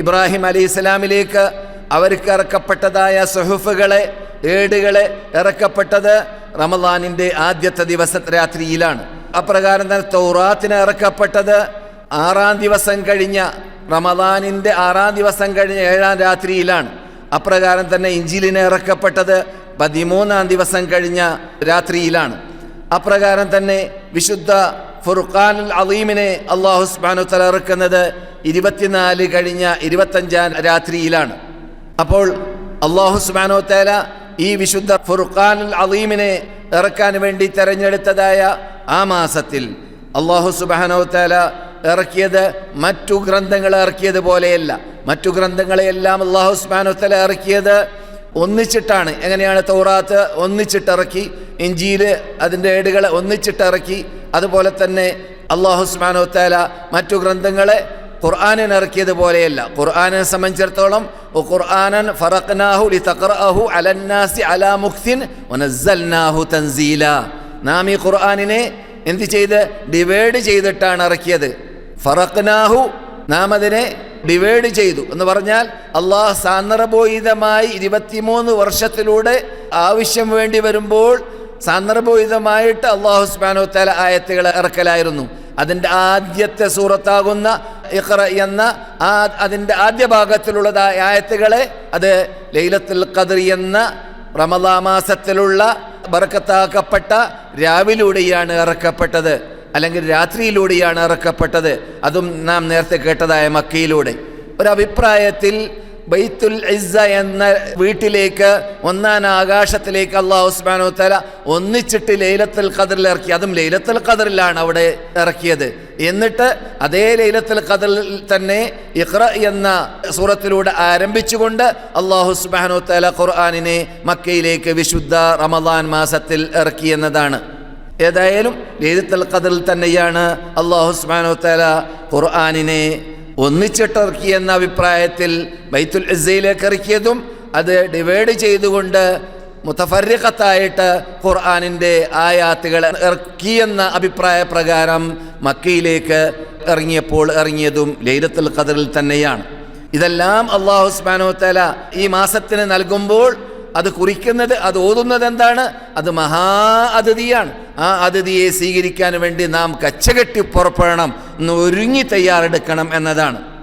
ഇബ്രാഹിം അലി ഇസ്ലാമിലേക്ക് അവർക്ക് ഇറക്കപ്പെട്ടതായ സുഹുഫുകളെ ഏടുകളെ ഇറക്കപ്പെട്ടത് റമദാനിന്റെ ആദ്യത്തെ ദിവസ രാത്രിയിലാണ്. അപ്രകാരം തന്നെ തൗറാത്തിന് ഇറക്കപ്പെട്ടത് ആറാം ദിവസം കഴിഞ്ഞ റമദാനിന്റെ ആറാം ദിവസം കഴിഞ്ഞ ഏഴാം രാത്രിയിലാണ്. അപ്രകാരം തന്നെ ഇഞ്ചിലിന് ഇറക്കപ്പെട്ടത് പതിമൂന്നാം ദിവസം കഴിഞ്ഞ രാത്രിയിലാണ്. അപ്രകാരം തന്നെ വിശുദ്ധ ഫുർഖാനുൽ അലീമിനെ അള്ളാഹു സുബ്ഹാനഹു തആല ഇറക്കുന്നത് ഇരുപത്തിനാല് കഴിഞ്ഞ ഇരുപത്തഞ്ചാം രാത്രിയിലാണ്. അപ്പോൾ അള്ളാഹു സുബ്ഹാനഹു തആല ഈ വിശുദ്ധ ഫുർഖാനുൽ അലീമിനെ ഇറക്കാൻ വേണ്ടി തെരഞ്ഞെടുത്തതായ ആ മാസത്തിൽ അള്ളാഹു സുബ്ഹാനഹു തആല ഇറക്കിയത് മറ്റു ഗ്രന്ഥങ്ങൾ ഇറക്കിയത് പോലെയല്ല. മറ്റു ഗ്രന്ഥങ്ങളെയെല്ലാം അള്ളാഹു സുബ്ഹാനഹു തആല ഇറക്കിയത് ഒന്നിച്ചിട്ടാണ്. എങ്ങനെയാണ് തൗറാത്ത്? ഒന്നിച്ചിട്ടിറക്കി ഇഞ്ചിയിൽ അതിന്റെ ഏടുകളെ ഒന്നിച്ചിട്ടിറക്കി അതുപോലെ തന്നെ അള്ളാഹു സുബ്ഹാനഹു തആല മറ്റു ഗ്രന്ഥങ്ങളെ ഖുർആാനിന് ഇറക്കിയതുപോലെയല്ല. ഖുർആാനെ സംബന്ധിച്ചിടത്തോളം ഖുർആാനൻ ഫറഖ്നാഹു ലി തഖ്റഅഹു അലന്നാസി അലാ മുഖ്തിൻ വനസ്സൽനാഹു തൻസീല. നാം ഈ ഖുർആാനിനെ എന്ത് ചെയ്ത്? ഡിവൈഡ് ചെയ്തിട്ടാണ് ഇറക്കിയത്. ഫറഖ്നാഹു നാം അതിനെ ഡിവൈഡ് ചെയ്തു. എന്ന് പറഞ്ഞാൽ അള്ളാഹ് സാന്ദർഭോഹിതമായി ഇരുപത്തിമൂന്ന് വർഷത്തിലൂടെ ആവശ്യം വേണ്ടി വരുമ്പോൾ സാന്ദർഭോഹിതമായിട്ട് അള്ളാഹു സ്ബാനോ തല ആയത്തുകൾ ഇറക്കലായിരുന്നു. അതിന്റെ ആദ്യത്തെ സൂറത്താകുന്ന ഇഖ്റ എന്ന ആ അതിന്റെ ആദ്യ ഭാഗത്തിലുള്ളതായ ആയത്തുകളെ അത് ലൈലത്തുൽ ഖദർ എന്ന റമദാ മാസത്തിലുള്ള രാവിലൂടെയാണ് ഇറക്കപ്പെട്ടത്. അല്ലെങ്കിൽ രാത്രിയിലൂടെയാണ് ഇറക്കപ്പെട്ടത്. അതും നാം നേരത്തെ കേട്ടതായ മക്കയിലൂടെ. ഒരഭിപ്രായത്തിൽ ബൈത്തുൽ ഇസ്സ എന്ന വീട്ടിലേക്ക് ഒന്നാം ആകാശത്തിലേക്ക് അള്ളാഹു ഉസ്മാനോ തല ഒന്നിച്ചിട്ട് ലൈലത്തുൽ ഖദറിൽ ഇറക്കി. അതും ലൈലത്തുൽ ഖദറിലാണ് അവിടെ ഇറക്കിയത്. എന്നിട്ട് അതേ ലൈലത്തുൽ ഖദറിൽ തന്നെ ഇഖ്റ എന്ന സൂറത്തിലൂടെ ആരംഭിച്ചുകൊണ്ട് അള്ളാഹു സുബാനോ തല ഖുർആാനിനെ മക്കയിലേക്ക് വിശുദ്ധ റമദാൻ മാസത്തിൽ ഇറക്കി എന്നതാണ്. ഏതായാലും ലൈലത്തുൽ ഖദറിൽ തന്നെയാണ് അള്ളാഹു സുബാനോ തല ഖുർആാനിനെ ഒന്നിച്ചിട്ടിറക്കി എന്ന അഭിപ്രായത്തിൽ ബൈത്തുൽ ഇസയിലേക്ക് ഇറക്കിയതും അത് ഡിവൈഡ് ചെയ്തുകൊണ്ട് മുത്തഫറിഖത്തായിട്ട് ഖുർആാനിന്റെ ആയാത്തുകൾ ഇറക്കിയെന്ന അഭിപ്രായ പ്രകാരം മക്കയിലേക്ക് ഇറങ്ങിയപ്പോൾ ഇറങ്ങിയതും ലൈലത്തുൽ ഖദറിൽ തന്നെയാണ്. ഇതെല്ലാം അള്ളാഹു ഉസ്മാനോ തല ഈ മാസത്തിന് നൽകുമ്പോൾ അത് കുറിക്കുന്നത് അത് ഓതുന്നത് എന്താണ്? അത് മഹാ അതിഥിയാണ്. ആ അതിഥിയെ സ്വീകരിക്കാൻ വേണ്ടി നാം കച്ചകെട്ടി പുറപ്പെടണം ഒന്ന് ഒരുങ്ങി തയ്യാറെടുക്കണം എന്നതാണ്.